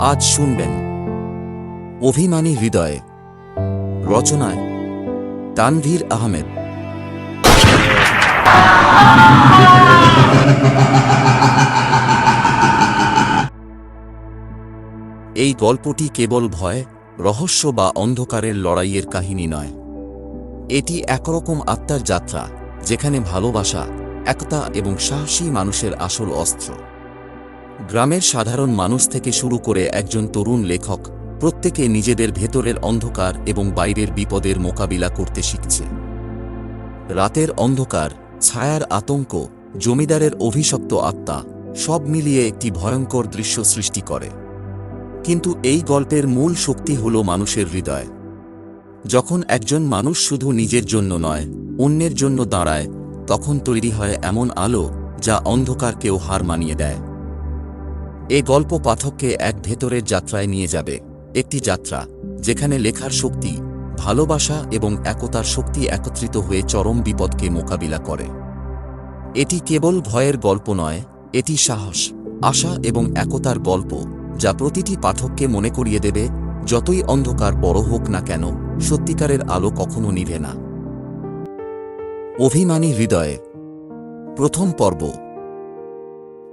আজ শুনবেন অভিমানী হৃদয়ে রচনায় তানভীর আহমেদ। এই গল্পটি কেবল ভয়, রহস্য বা অন্ধকারের লড়াইয়ের কাহিনী নয়। এটি একরকম আত্মার যাত্রা, যেখানে ভালোবাসা, একতা এবং সাহসী মানুষের আসল অস্ত্র। গ্রামের সাধারণ মানুষ থেকে শুরু করে একজন তরুণ লেখক প্রত্যেকে নিজেদের ভেতরের অন্ধকার এবং বাইরের বিপদের মোকাবিলা করতে শিখছে। রাতের অন্ধকার, ছায়ার আতঙ্ক, জমিদারের অভিশপ্ত আত্মা, সব মিলিয়ে একটি ভয়ঙ্কর দৃশ্য সৃষ্টি করে। কিন্তু এই গল্পের মূল শক্তি হল মানুষের হৃদয়। যখন একজন মানুষ শুধু নিজের জন্য নয়, অন্যের জন্য দাঁড়ায়, তখন তৈরি হয় এমন আলো যা অন্ধকারকেও হার মানিয়ে দেয়। এ গল্প পাঠককে এক ভেতরের যাত্রায় নিয়ে যাবে। একটি যাত্রা, যেখানে লেখার শক্তি, ভালোবাসা এবং একতার শক্তি একত্রিত হয়ে চরম বিপদকে মোকাবিলা করে। এটি কেবল ভয়ের গল্প নয়, এটি সাহস, আশা এবং একতার গল্প, যা প্রতিটি পাঠককে মনে করিয়ে দেবে, যতই অন্ধকার বড় হোক না কেন, সত্যিকারের আলো কখনো নিভে না। অভিমানী হৃদয়ে, প্রথম পর্ব।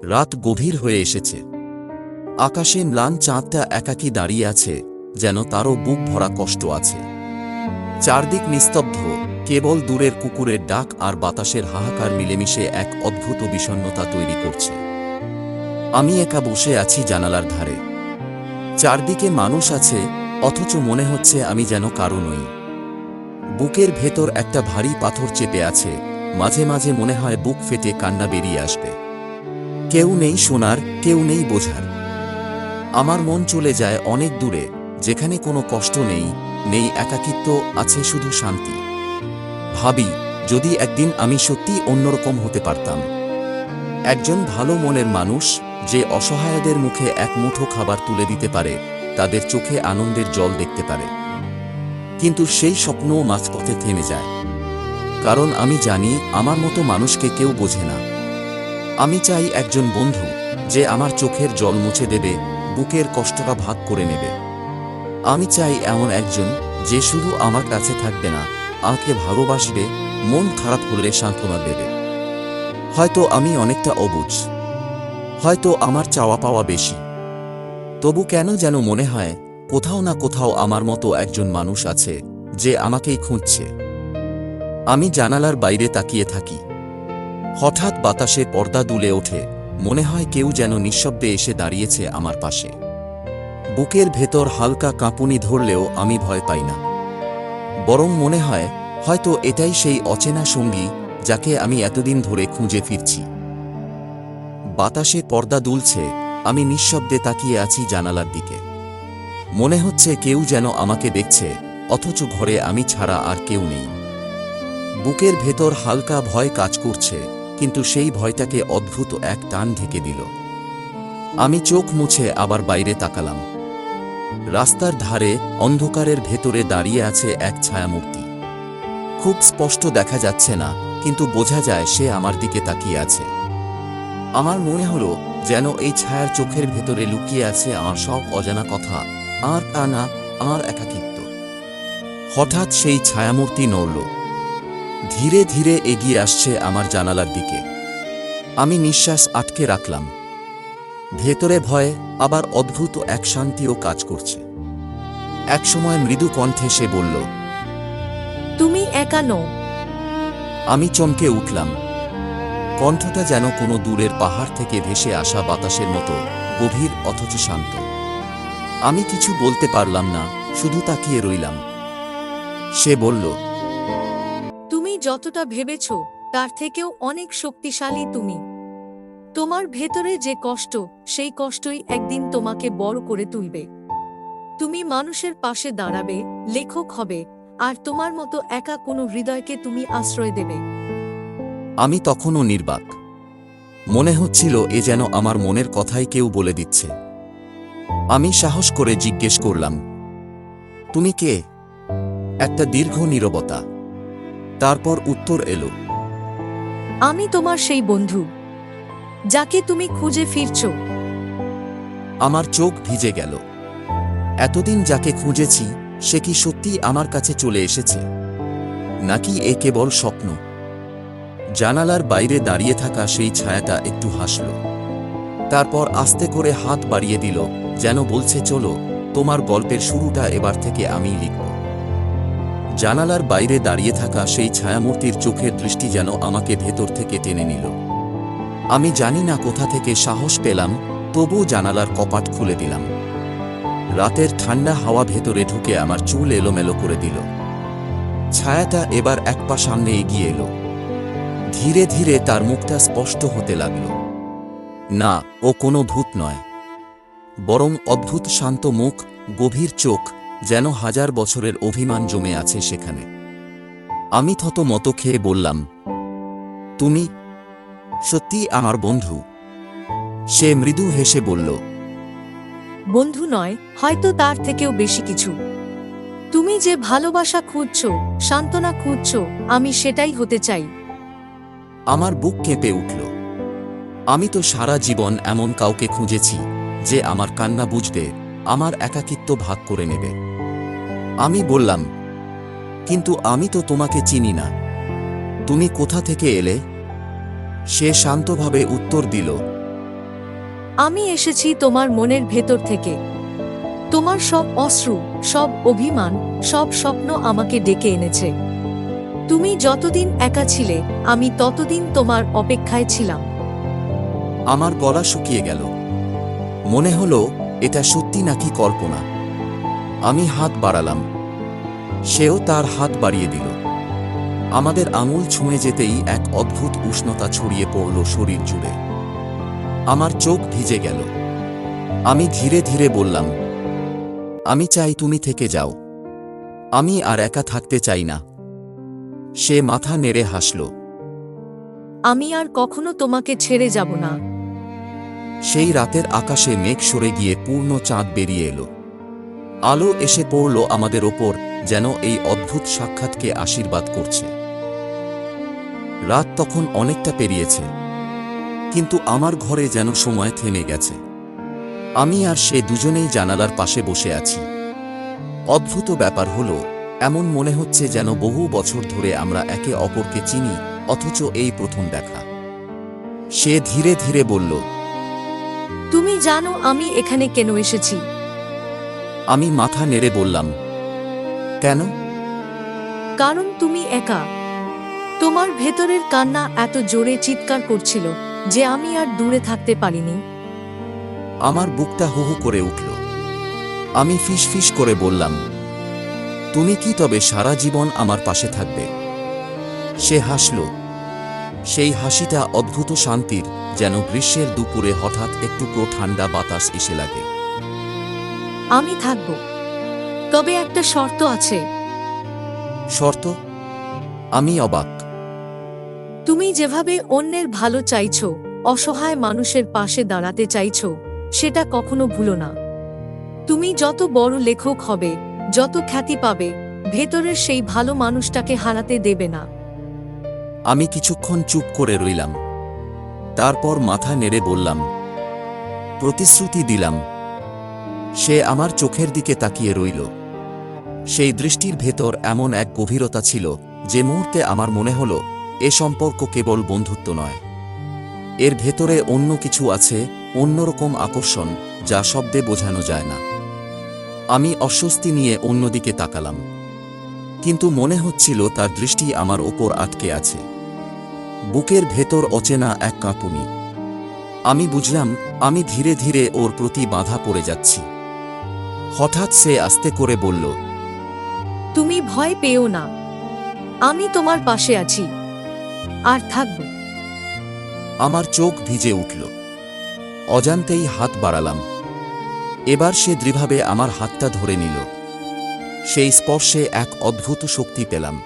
রাত গভীর হয়ে এসেছে। আকাশে ম্লান চাঁদটা একাকী দাঁড়িয়ে আছে, যেন তারও বুক ভরা কষ্ট আছে। চারদিক নিস্তব্ধ, কেবল দূরের কুকুরের ডাক আর বাতাসের হাহাকার মিলেমিশে এক অদ্ভুত বিষণ্ণতা তৈরি করছে। আমি একা বসে আছি জানালার ধারে। চারদিকে মানুষ আছে, অথচ মনে হচ্ছে আমি যেন কারও নই। বুকের ভেতর একটা ভারী পাথর চেপে আছে, মাঝে মাঝে মনে হয় বুক ফেটে কান্না বেরিয়ে আসবে। কেউ নেই শোনার, কেউ নেই বোঝার। আমার মন চলে যায় অনেক দূরে, যেখানে কোনো কষ্ট নেই নেই একাকিত্ব, আছে শুধু শান্তি। ভাবি, যদি একদিন আমি সত্যি অন্যরকম হতে পারতাম। একজন ভালো মনের মানুষ, যে অসহায়দের মুখে এক মুঠো খাবার তুলে দিতে পারে, তাদের চোখে আনন্দের জল দেখতে পারে। কিন্তু সেই স্বপ্নও মাঝপথে থেমে যায়। কারণ আমি জানি, আমার মতো মানুষকে কেউ বোঝে না। আমি চাই একজন বন্ধু, যে আমার চোখের জল মুছে দেবে বুকের কষ্টটা ভাগ করে নেবে। আমি চাই এমন একজন যে শুধু আমার কাছে থাকবে না, আমাকে ভালোবাসবে, মন খারাপ হলে সান্ত্বনা দেবে। হয়তো আমি অনেকটা অবুঝ। হয়তো আমার চাওয়া পাওয়া বেশি। তবু কেন যেন মনে হয়, কোথাও না কোথাও আমার মতো একজন মানুষ আছে যে আমাকেই খুঁজছে। আমি জানালার বাইরে তাকিয়ে থাকি। হঠাৎ বাতাসে পর্দা দুলে ওঠে। মনে হয় কেউ যেন নিঃশব্দে এসে দাঁড়িয়েছে আমার পাশে। বুকের ভেতর হালকা কাঁপুনি ধরলেও আমি ভয় পাই না। বরং মনে হয়, হয়তো এটাই সেই অচেনা সঙ্গী যাকে আমি এতদিন ধরে খুঁজে ফিরছি। বাতাসে পর্দা দুলছে, আমি নিঃশব্দে তাকিয়ে আছি জানালার দিকে। মনে হচ্ছে কেউ যেন আমাকে দেখছে, অথচ ঘরে আমি ছাড়া আর কেউ নেই। বুকের ভেতর হালকা ভয় কাজ করছে কিন্তু সেই ভয়টাকে অদ্ভুত এক টান ঢেকে দিল। আমি চোখ মুছে আবার বাইরে তাকালাম। রাস্তার ধারে অন্ধকারের ভেতরে দাঁড়িয়ে আছে এক ছায়ামূর্তি। খুব স্পষ্ট দেখা যাচ্ছে না, কিন্তু বোঝা যায় সে আমার দিকে তাকিয়ে আছে। আমার মনে হলো যেন এই ছায়ার চোখের ভেতরে লুকিয়ে আছে আমার সব অজানা কথা, আর কানা আমার একাকিত্ব। হঠাৎ সেই ছায়ামূর্তি নড়ল। ধীরে ধীরে এগিয়ে আসছে আমার জানালার দিকে। আমি নিঃশ্বাস আটকে রাখলাম। ভেতরে ভয়ে আবার অদ্ভুত এক শান্তিও কাজ করছে। একসময় মৃদু কণ্ঠে সে বলল তুমি একা নও। আমি চমকে উঠলাম। কণ্ঠটা যেন কোনো দূরের পাহাড় থেকে ভেসে আসা বাতাসের মতো গভীর অথচ শান্ত। আমি কিছু বলতে পারলাম না শুধু তাকিয়ে রইলাম। সে বলল যতটা ভেবেছ, তার থেকেও অনেক শক্তিশালী তুমি। তোমার ভেতরে যে কষ্ট, সেই কষ্টই একদিন তোমাকে বড় করে তুলবে। তুমি মানুষের পাশে দাঁড়াবে, লেখক হবে, আর তোমার মতো একা কোনো হৃদয়কে তুমি আশ্রয় দেবে। আমি তখনও নির্বাক। মনে হচ্ছিল এ যেন আমার মনের কথাই কেউ বলে দিচ্ছে। আমি সাহস করে জিজ্ঞেস করলাম, তুমি কে? একটা দীর্ঘ নীরবতা। তারপর উত্তর এলো আমি তোমার সেই বন্ধু যাকে তুমি খুঁজে ফিরছ। আমার চোখ ভিজে গেল। এতদিন যাকে খুঁজেছি সে কি সত্যি আমার কাছে চলে এসেছে? নাকি এ কেবল স্বপ্ন? জানালার বাইরে দাঁড়িয়ে থাকা সেই ছায়াটা একটু হাসল। তারপর আস্তে করে হাত বাড়িয়ে দিল যেন বলছে চলো তোমার গল্পের শুরুটা এবার থেকে আমিই লিখব। জানালার বাইরে দাঁড়িয়ে থাকা সেই ছায়ামূর্তির চোখের দৃষ্টি যেন আমাকে ভেতর থেকে টেনে নিল। আমি জানি না কোথা থেকে সাহস পেলাম তবু জানালার কপাট খুলে দিলাম। রাতের ঠান্ডা হাওয়া ভেতরে ঢুকে আমার চুল এলোমেলো করে দিল। ছায়াটা এবার এক পা সামনে এগিয়ে এলো। ধীরে ধীরে তার মুখটা স্পষ্ট হতে লাগল। না, ও কোনো ভূত নয়। বরং অদ্ভুত শান্ত মুখ, গভীর চোখ যেন হাজার বছরের অভিমান জমে আছে সেখানে। আমি থত মতো খেয়ে বললাম তুমি সত্যি আমার বন্ধু? সে মৃদু হেসে বলল বন্ধু নয় হয়তো তার থেকেও বেশি কিছু। তুমি যে ভালোবাসা খুঁজছ সান্ত্বনা খুঁজছ আমি সেটাই হতে চাই। আমার বুক কেঁপে উঠল। আমি তো সারা জীবন এমন কাউকে খুঁজেছি যে আমার কান্না বুঝবে। আমার একাকিত্ব ভাগ করে নেবে। আমি বললাম কিন্তু আমি তো তোমাকে চিনি না। তুমি কোথা থেকে এলে? সে শান্তভাবে উত্তর দিল আমি এসেছি তোমার মনের ভেতর থেকে। তোমার সব অশ্রু সব অভিমান সব স্বপ্ন আমাকে ডেকে এনেছে। তুমি যতদিন একা ছিলে আমি ততদিন তোমার অপেক্ষায় ছিলাম। আমার গলা শুকিয়ে গেল। মনে হলো এটা সত্যি নাকি কল্পনা? আমি হাত বাড়ালাম। সেও তার হাত বাড়িয়ে দিল। আমাদের আঙুল ছুঁয়ে যেতেই এক অদ্ভুত উষ্ণতা ছড়িয়ে পড়ল শরীর জুড়ে। আমার চোখ ভিজে গেল। আমি ধীরে ধীরে বললাম, আমি চাই তুমি থেকে যাও। আমি আর একা থাকতে চাই না। সে মাথা নেড়ে হাসল। আমি আর কখনো তোমাকে ছেড়ে যাব না। সেই রাতের আকাশে মেঘ সরে গিয়ে পূর্ণ চাঁদ বেরিয়ে এলো। আলো এসে পড়ল আমাদের ওপর, যেন এই অদ্ভুত সাক্ষাৎকে আশীর্বাদ করছে। রাত তখন অনেকটা পেরিয়েছে, কিন্তু আমার ঘরে যেন সময় থেমে গেছে। আমি আর সে দুজনেই জানালার পাশে বসে আছি। অদ্ভুত ব্যাপার হল, এমন মনে হচ্ছে যেন বহু বছর ধরে আমরা একে অপরকে চিনি, অথচ এই প্রথম দেখা। সে ধীরে ধীরে বলল তুমি জানো আমি এখানে কেন এসেছি। আমি মাথা নেড়ে বললাম কেন? কারণ তুমি একা। তোমার ভেতরের কান্না এত জোরে চিৎকার করছিল যে আমি আর দূরে থাকতে পারিনি। আমার বুকটা হু হু করে উঠল। আমি ফিস ফিস করে বললাম তুমি কি তবে সারা জীবন আমার পাশে থাকবে? সে হাসল। সেই হাসিটা অদ্ভুত শান্তির যেন গ্রীষ্মের দুপুরে হঠাৎ একটুকরো ঠান্ডা বাতাস এসে লাগে। আমি থাকব। তবে একটা শর্ত আছে। শর্ত? আমি অবাক। তুমি যেভাবে অন্যের ভালো চাইছো অসহায় মানুষের পাশে দাঁড়াতে চাইছ সেটা কখনো ভুলো না। তুমি যত বড় লেখক হবে যত খ্যাতি পাবে ভেতরের সেই ভালো মানুষটাকে হারাতে দেবে না। আমি কিছুক্ষণ চুপ করে রইলাম। তারপর মাথা নেড়ে বললাম, প্রতিশ্রুতি দিলাম। সে আমার চোখের দিকে তাকিয়ে রইল। সেই দৃষ্টির ভেতর এমন এক গভীরতা ছিল যে মুহূর্তে আমার মনে হল, এ সম্পর্ক কেবল বন্ধুত্ব নয়। এর ভেতরে অন্য কিছু আছে, অন্যরকম আকর্ষণ, যা শব্দে বোঝানো যায় না। আমি অস্বস্তি নিয়ে অন্যদিকে তাকালাম। কিন্তু মনে হচ্ছিল তার দৃষ্টি আমার ওপর আটকে আছে। বুকের ভেতর অচেনা এক কাঁপুনি। আমি বুঝলাম আমি ধীরে ধীরে ওর প্রতি বাধা পড়ে যাচ্ছি। হঠাৎ সে আস্তে করে বলল তুমি ভয় পেও না। আমি তোমার পাশে আছি। আর থাকব। আমার চোখ ভিজে উঠল। অজান্তেই হাত বাড়ালাম। এবার সে দৃঢ়ভাবে আমার হাতটা ধরে নিল। সেই স্পর্শে এক অদ্ভুত শক্তি পেলাম।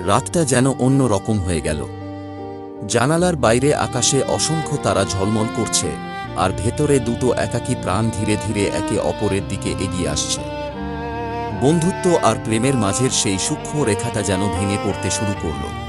রাতটা যেন অন্য রকম হয়ে গেল। জানালার বাইরে আকাশে অসংখ্য তারা ঝলমল করছে, আর ভেতরে দুটো একাকী প্রাণ ধীরে ধীরে একে অপরের দিকে এগিয়ে আসছে। বন্ধুত্ব আর প্রেমের মাঝের সেই সূক্ষ্ম রেখাটা যেন ভেঙে পড়তে শুরু করল।